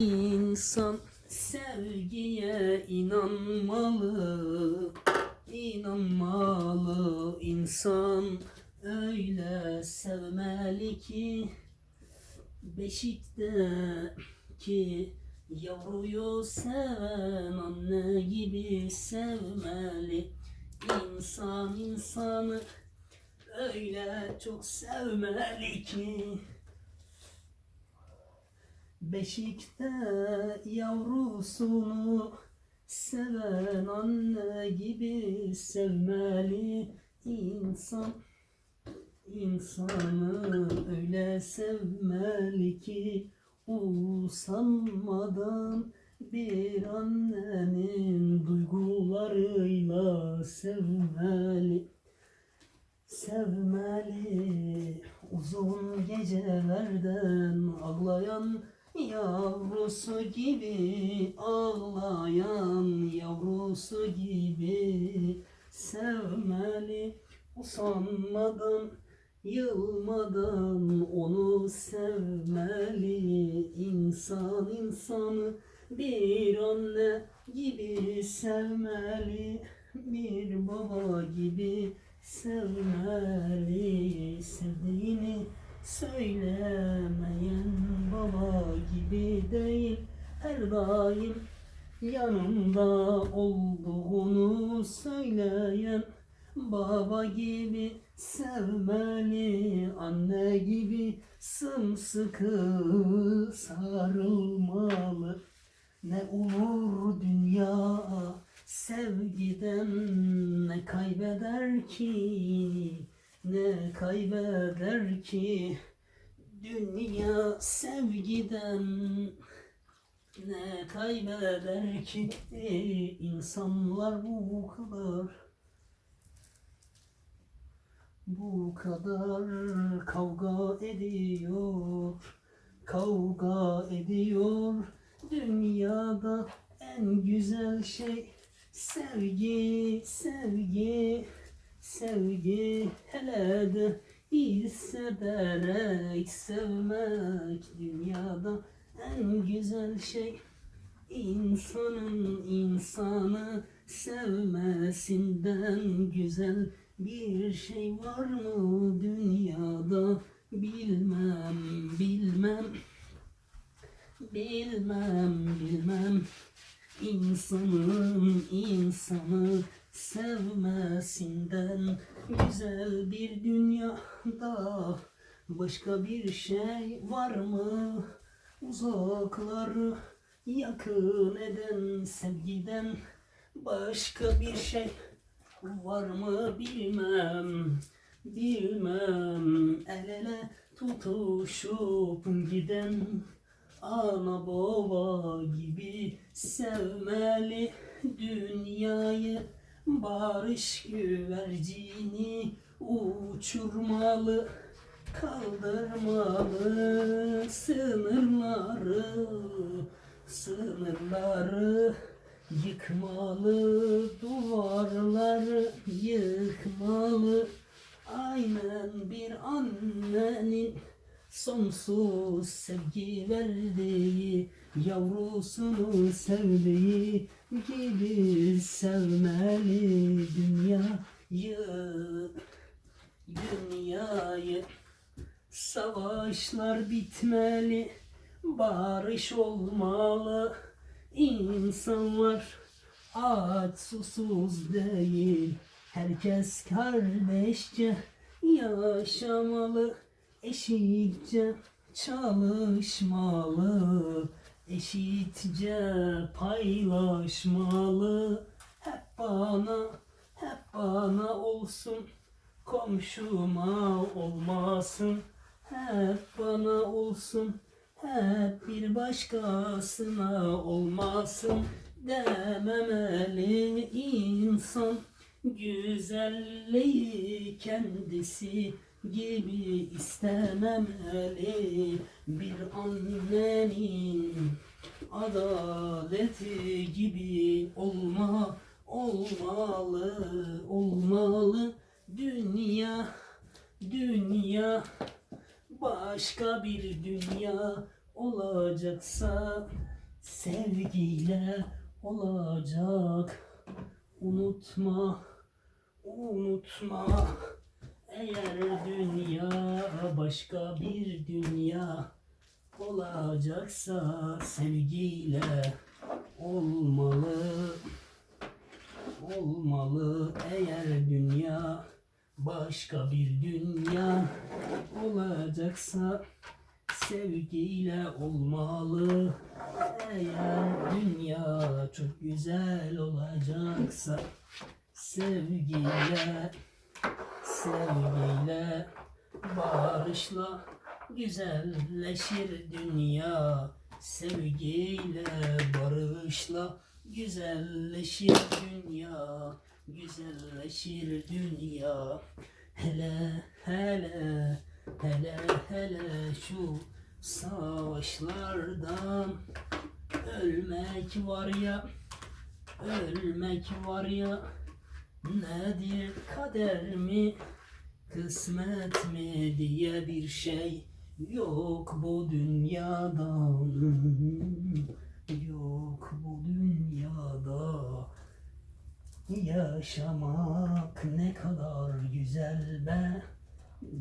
İnsan sevgiye inanmalı, inanmalı. İnsan öyle sevmeli ki beşikteki yavruyu seven anne gibi sevmeli. İnsan insanı öyle çok sevmeli ki Beşikte yavrusunu seven anne gibi sevmeli insan. İnsanı öyle sevmeli ki usanmadan bir annenin duygularıyla sevmeli. Sevmeli uzun gecelerden ağlayan yavrusu gibi ağlayan yavrusu gibi sevmeli usanmadan yılmadan onu sevmeli. İnsan insanı bir anne gibi sevmeli bir baba gibi sevmeli. Sevdiğini söylemeyen baba gibi değil her daim yanımda olduğunu söyleyen baba gibi sevmeli anne gibi sımsıkı sarılmalı. Ne olur dünya sevgiden ne kaybeder ki ne kaybeder ki dünya sevgiden? Ne kaybeder ki insanlar bu kadar? Bu kadar kavga ediyor kavga ediyor. Dünyada en güzel şey sevgi sevgi sevgi hele de hissederek sevmek. Dünyada en güzel şey insanın insanı sevmesinden güzel bir şey var mı dünyada? Bilmem bilmem bilmem bilmem. İnsanın insanı sevmesinden güzel bir dünyada başka bir şey var mı? Uzakları yakın eden sevgiden başka bir şey var mı bilmem bilmem. El ele tutuşup giden ana baba gibi sevmeli dünyayı barış güvercini uçurmalı kaldırmalı sınırları sınırları yıkmalı duvarları yıkmalı. Aynen bir annenin sonsuz sevgi verdiği yavrusunu sevdiği gibi sevmeli dünyayı dünyayı. Savaşlar bitmeli barış olmalı. İnsanlar aç susuz değil. Herkes kardeşçe yaşamalı eşitçe çalışmalı eşitçe paylaşmalı. Hep bana hep bana olsun. Komşuma olmasın. Hep bana olsun. Hep bir başkasına olmasın. Dememeli insan. Güzelliği kendisi gibi istememeli bir annenin adaleti gibi olma olmalı olmalı dünya dünya başka bir dünya olacaksa sevgiyle olacak. Unutma, unutma. Eğer dünya başka bir dünya olacaksa sevgiyle olmalı. Olmalı eğer dünya başka bir dünya olacaksa sevgiyle olmalı. Eğer dünya çok güzel olacaksa sevgiyle sevgiyle barışla güzelleşir dünya. Sevgiyle barışla güzelleşir dünya. Güzelleşir dünya. Hele hele hele hele şu savaşlardan ölmek var ya ölmek var ya Nedir kader mi, kısmet mi diye bir şey yok bu dünyada. Yok bu dünyada. Yaşamak ne kadar güzel be.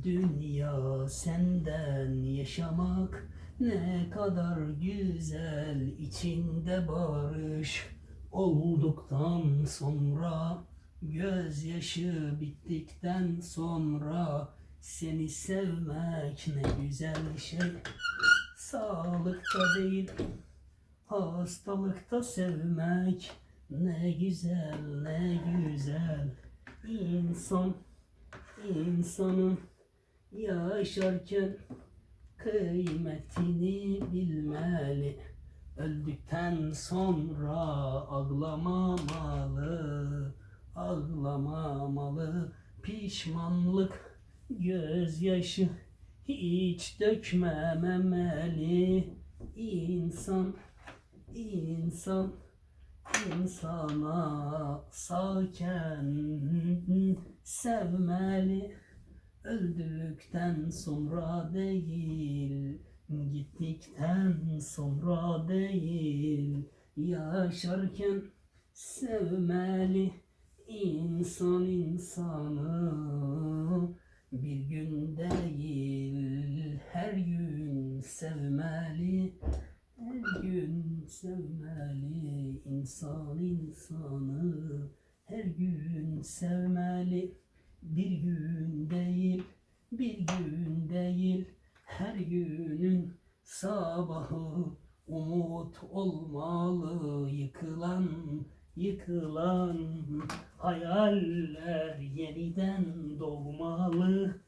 Dünya senden yaşamak ne kadar güzel içinde barış olduktan sonra gözyaşı bittikten sonra seni sevmek ne güzel şey. Sağlıkta değil hastalıkta sevmek ne güzel ne güzel. İnsan insanın yaşarken kıymetini bilmeli. Öldükten sonra ağlamamalı, ağlamamalı. Pişmanlık, gözyaşı hiç dökmemeli. İnsan, insan, insana sağken sevmeli. Öldükten sonra değil, gittikten sonra değil, yaşarken sevmeli insan insanı bir gün değil, her gün sevmeli, her gün sevmeli insan insanı, her gün sevmeli. Bir gün değil, bir gün değil, her günün sabahı umut olmalı. Yıkılan, yıkılan hayaller yeniden doğmalı.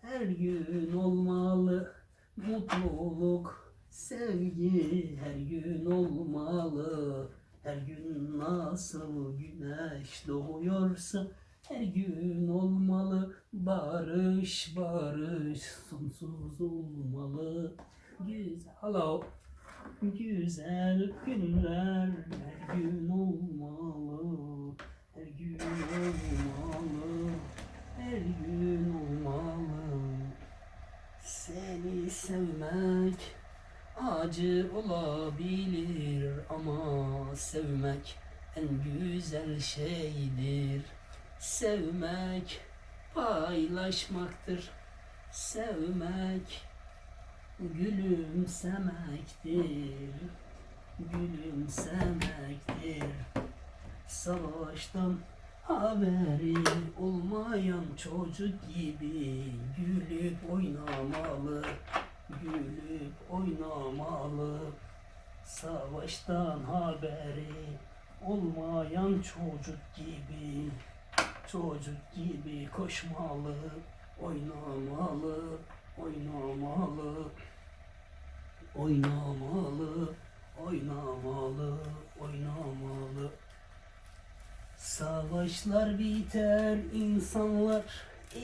Her gün olmalı mutluluk, sevgi her gün olmalı. Her gün nasıl güneş doğuyorsa her gün olmalı barış barış sonsuz olmalı güzel hello güzel günler her gün olmalı olmalı her gün olmalı seni sevmek acı olabilir ama sevmek en güzel şeydir. Sevmek paylaşmaktır. Sevmek gülümsemektir. Gülümsemektir. Savaştan haberi olmayan çocuk gibi gülüp oynamalı. Gülüp oynamalı. Savaştan haberi olmayan çocuk gibi Çocuk gibi koşmalı, oynamalı, oynamalı, oynamalı, oynamalı, oynamalı. Savaşlar biter, insanlar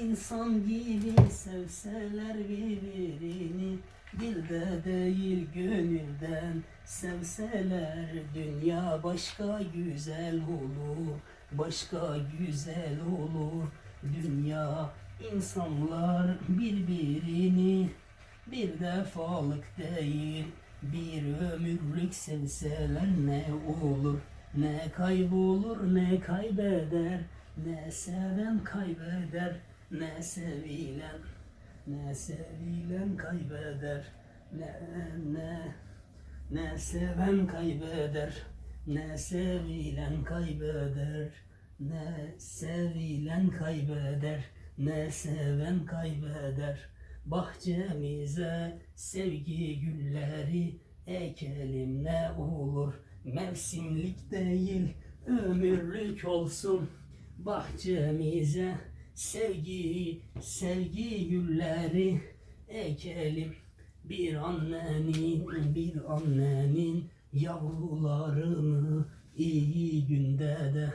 insan gibi sevseler birbirini. Dilde değil gönülden sevseler dünya başka güzel olur başka güzel olur. Dünya insanlar birbirini bir defalık değil Bir ömürlük sevseler ne olur Ne kaybolur ne kaybeder Ne seven kaybeder Ne sevilen Ne sevilen kaybeder Ne ne ne seven kaybeder Ne sevilen kaybeder Ne sevilen kaybeder Ne seven kaybeder. Bahçemize sevgi gülleri Ekelim ne olur Mevsimlik değil ömürlük olsun. Bahçemize sevgi sevgi gülleri Ekelim. Bir annenin bir annenin yavrularını iyi günde de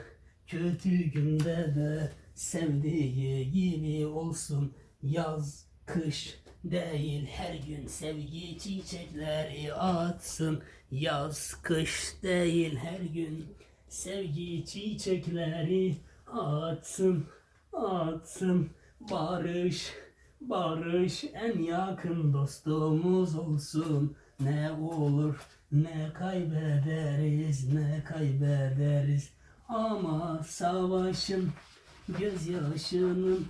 kötü günde de sevdiği gibi olsun. Yaz kış değil her gün sevgi çiçekleri atsın yaz kış değil her gün sevgi çiçekleri atsın atsın. Barış barış en yakın dostumuz olsun. Ne olur ne kaybederiz ne kaybederiz. Ama savaşın gözyaşının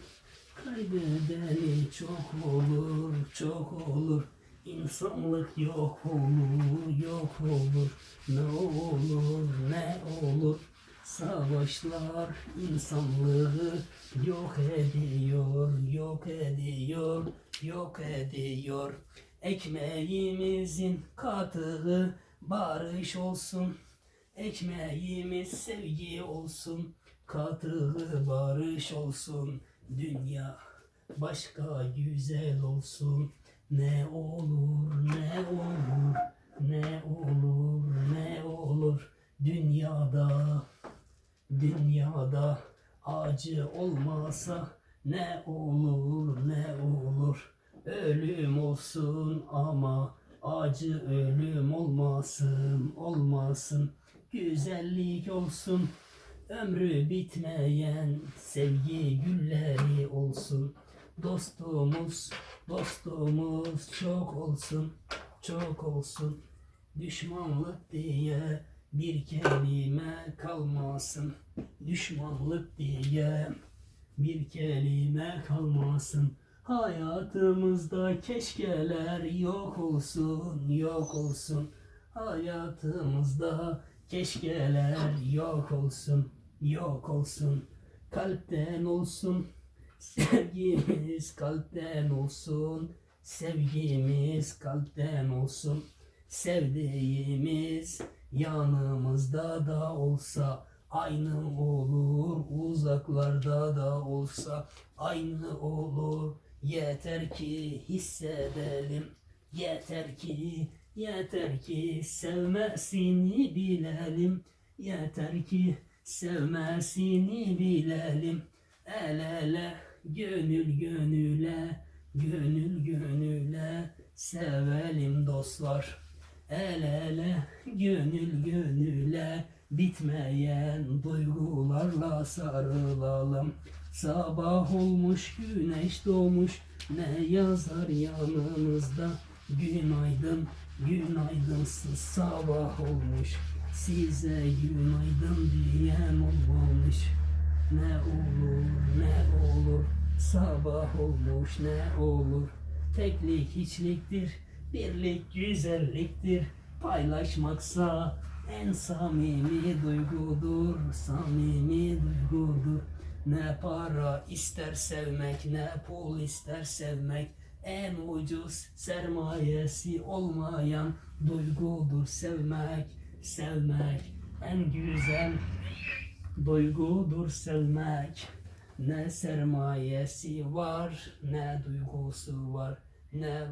kaybedeni çok olur çok olur İnsanlık yok olur yok olur ne olur ne olur Savaşlar insanlığı yok ediyor, yok ediyor, yok ediyor. Ekmeğimizin katığı barış olsun. Ekmeğimiz sevgi olsun. Katığı barış olsun. Dünya başka güzel olsun. Ne olur, ne olur, ne olur, ne olur. Dünyada. Dünyada acı olmasa ne olur ne olur. Ölüm olsun ama acı ölüm olmasın olmasın. Güzellik olsun ömrü bitmeyen sevgi gülleri olsun dostumuz dostumuz çok olsun çok olsun. Düşmanlık diye bir kelime kalmasın. Düşmanlık diye bir kelime kalmasın. Hayatımızda keşkeler yok olsun yok olsun. Hayatımızda keşkeler yok olsun yok olsun. Kalpten olsun sevgimiz kalpten olsun sevgimiz kalpten olsun. Sevdiğimiz yanımızda da olsa aynı olur uzaklarda da olsa. Aynı olur yeter ki hissedelim. Yeter ki yeter ki sevmesini bilelim. Yeter ki sevmesini bilelim. El ele gönül gönüle gönül gönüle sevelim dostlar El ele, gönül gönüle, bitmeyen duygularla sarılalım. Sabah olmuş, güneş doğmuş, ne yazar yanınızda? Günaydın, günaydınsız sabah olmuş. Size günaydın diyen olmamış. Ne olur, ne olur, sabah olmuş, ne olur. Teklik hiçliktir, Birlik güzelliktir, paylaşmaksa en samimi duygudur, samimi duygudur. Ne para ister sevmek, ne pul ister sevmek, en ucuz sermayesi olmayan duygudur sevmek, sevmek. En güzel duygudur sevmek. Ne sermayesi var, ne duygusu var, ne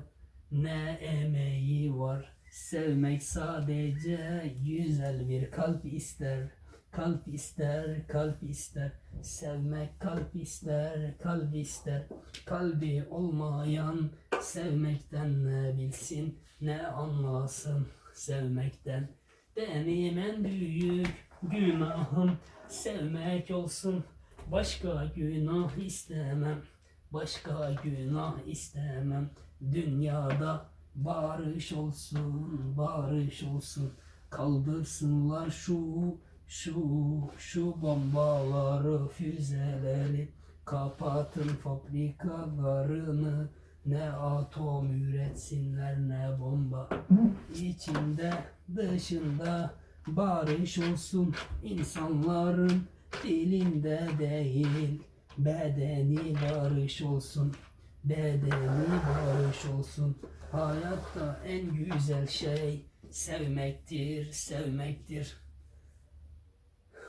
ne emeği var. Sevmek sadece güzel bir kalp ister. Kalp ister, kalp ister. Sevmek kalp ister, kalp ister. Kalbi olmayan sevmekten ne bilsin, ne anlasın sevmekten. Benim en büyük günahım sevmek olsun. Başka günah istemem. Başka günah istemem. Dünyada Barış olsun, barış olsun. Kaldırsınlar şu, şu, şu bombaları, füzeleri. Kapatın fabrikalarını. Ne atom üretsinler ne bomba. İçinde dışında barış olsun. insanların dilinde değil. Bedeni barış olsun. Bedeni barış olsun. Hayatta en güzel şey sevmektir, sevmektir.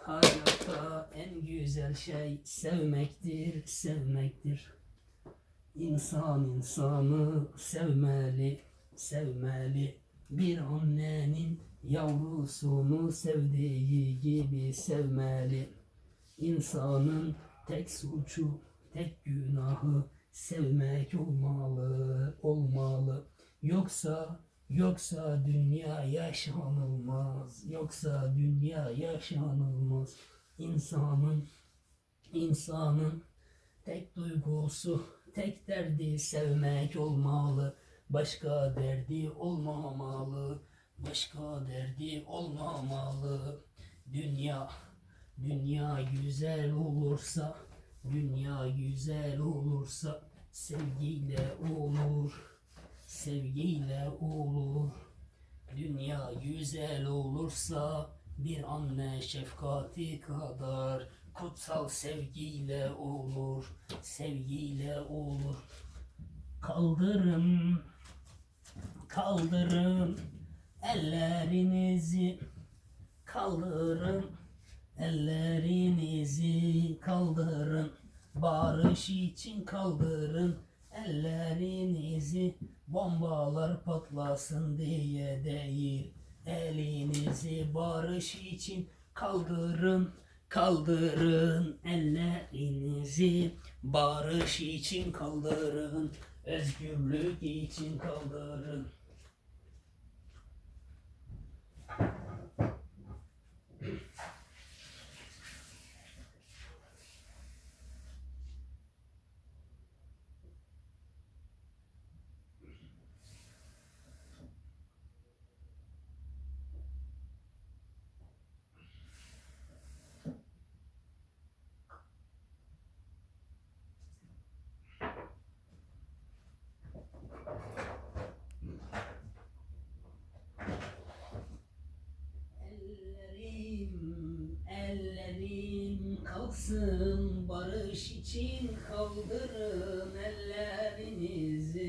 Hayatta en güzel şey sevmektir, sevmektir. İnsan insanı sevmeli, sevmeli. Bir annenin yavrusunu sevdiği gibi sevmeli. İnsanın tek suçu, tek günahı sevmek olmalı, olmalı. Yoksa, yoksa dünya yaşanılmaz. Yoksa dünya yaşanılmaz. İnsanın, insanın tek duygusu, tek derdi sevmek olmalı. Başka derdi olmamalı. Başka derdi olmamalı. Dünya, dünya güzel olursa, dünya güzel olursa sevgiyle olur. Sevgiyle olur. Dünya güzel olursa bir anne şefkati kadar kutsal sevgiyle olur. Sevgiyle olur. Kaldırın, kaldırın ellerinizi kaldırın. Ellerinizi kaldırın. Barış için kaldırın. Ellerinizi bombalar patlasın diye değil. Elinizi barış için kaldırın. Kaldırın. Ellerinizi barış için kaldırın. Özgürlük için kaldırın barış için kaldırın ellerinizi.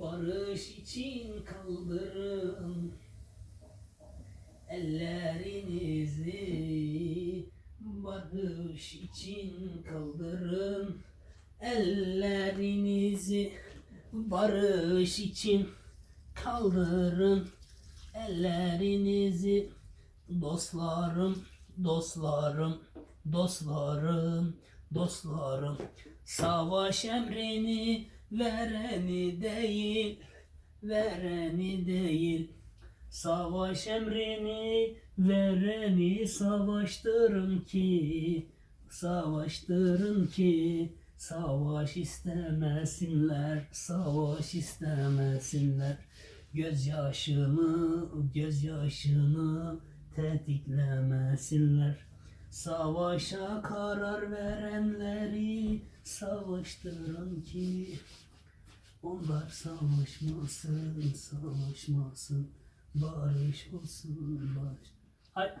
Barış için kaldırın ellerinizi. Barış için kaldırın ellerinizi. Barış için kaldırın ellerinizi. Dostlarım dostlarım dostlarım dostlarım savaş emrini vereni değil vereni değil. Savaş emrini vereni savaştırın ki savaştırın ki savaş istemesinler savaş istemesinler. Gözyaşını gözyaşını tetiklemesinler savaşa karar verenleri savaştırın ki onlar savaşmasın savaşmasın barış olsun barış Hay.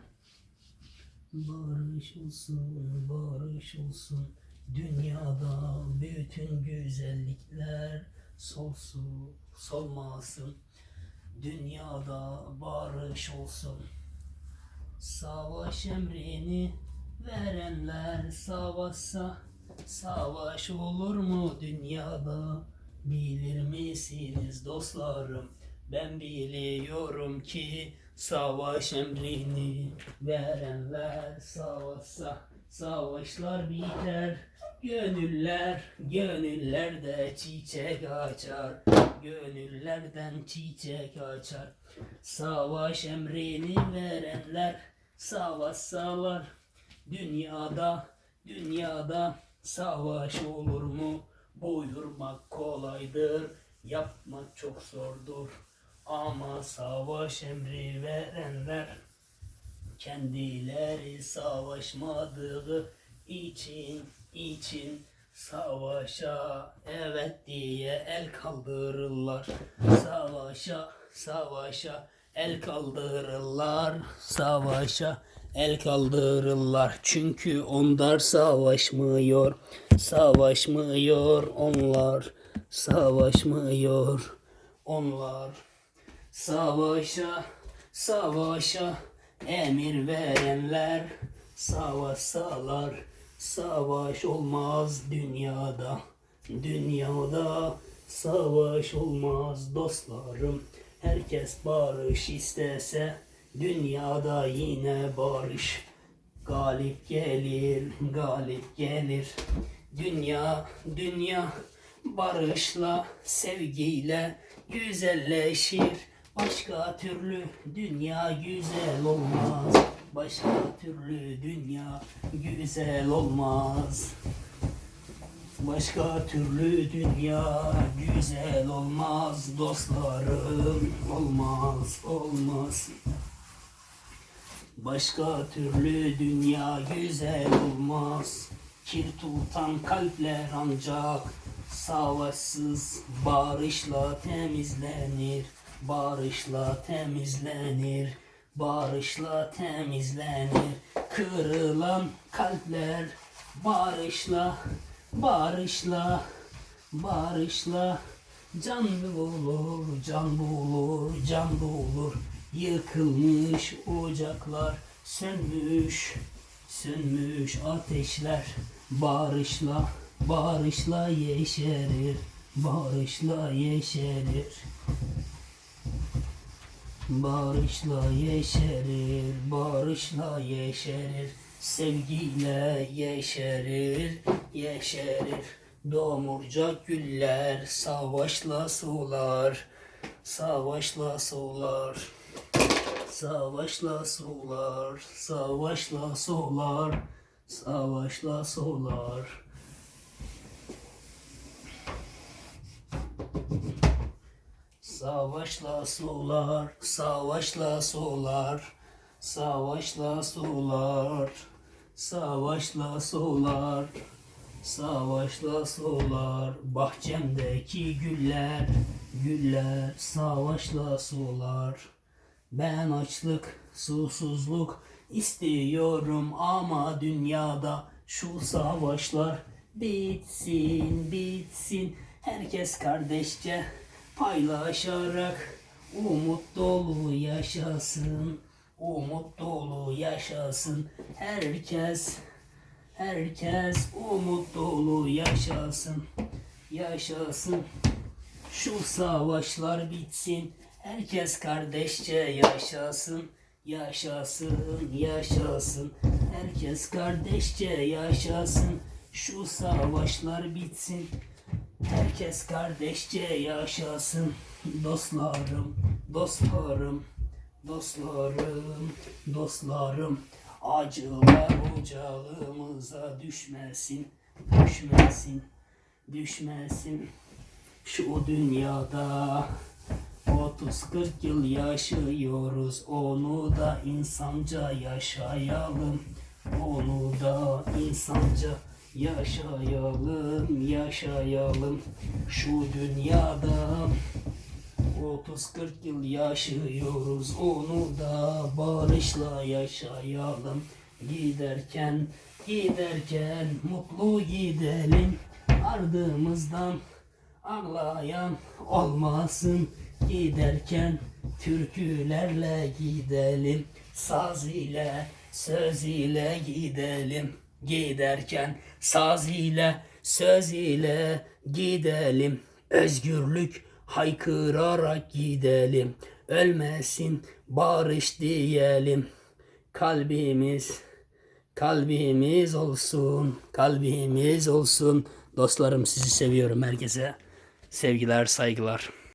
Barış olsun, barış olsun. Dünyada bütün güzellikler solsun, solmasın. Dünyada barış olsun. Savaş emrini verenler savaşsa savaş olur mu dünyada? Bilir misiniz dostlarım? Ben biliyorum ki savaş emrini verenler savaşsa savaşlar biter. Gönüller, gönüllerde çiçek açar. Gönüllerden çiçek açar. Savaş emrini verenler savaşsalar dünyada, dünyada savaş olur mu? Buyurmak kolaydır. yapmak çok zordur. Ama savaş emri verenler kendileri savaşmadığı için için savaşa evet diye el kaldırırlar. Savaşa savaşa el kaldırırlar. Savaşa el kaldırırlar. Çünkü onlar savaşmıyor. Savaşmıyor onlar. Savaşmıyor onlar. Savaşa, savaşa emir verenler savaşsalar savaş olmaz dünyada. Dünyada savaş olmaz dostlarım. Herkes barış istese dünyada yine barış. Galip gelir, galip gelir. Dünya, dünya barışla, sevgiyle güzelleşir. Başka türlü dünya güzel olmaz. Başka türlü dünya güzel olmaz. Başka türlü dünya güzel olmaz dostlarım. Olmaz, olmaz. Başka türlü dünya güzel olmaz. Kir tutan kalpler ancak savaşsız barışla temizlenir. Barışla temizlenir. Barışla temizlenir. Kırılan kalpler barışla, barışla, barışla can bulur, can bulur, can bulur. Yıkılmış ocaklar, sönmüş, sönmüş ateşler. Barışla, barışla yeşerir, barışla yeşerir. Barışla yeşerir, barışla yeşerir, sevgiyle yeşerir, yeşerir. Domurcak güller, savaşla sular, savaşla sular. Savaşla sular, savaşla sular, savaşla sular. Savaşla sular, savaşla sular, savaşla sular, savaşla sular, savaşla sular, bahçemdeki güller, güller, savaşla sular. Ben açlık, susuzluk istiyorum ama dünyada şu savaşlar bitsin, bitsin. Herkes kardeşçe paylaşarak umut dolu yaşasın. Umut dolu yaşasın. Herkes herkes umut dolu yaşasın. Yaşasın. Şu savaşlar bitsin. Herkes kardeşçe yaşasın. Yaşasın, yaşasın. Herkes kardeşçe yaşasın. Şu savaşlar bitsin. Herkes kardeşçe yaşasın. Dostlarım, dostlarım, dostlarım, dostlarım. Acılar ocağımıza düşmesin, düşmesin, düşmesin. Şu dünyada 30-40 yıl yaşıyoruz Onu da insanca yaşayalım Onu da insanca yaşayalım Yaşayalım Şu dünyada 30-40 yıl yaşıyoruz. Onu da barışla yaşayalım. Giderken giderken mutlu gidelim. Ardımızdan ağlayan olmasın. Giderken türkülerle gidelim. Saz ile söz ile gidelim. Giderken saz ile söz ile gidelim. Özgürlük haykırarak gidelim ölmesin barış diyelim. Kalbimiz kalbimiz olsun kalbimiz olsun. Dostlarım sizi seviyorum herkese. Sevgiler saygılar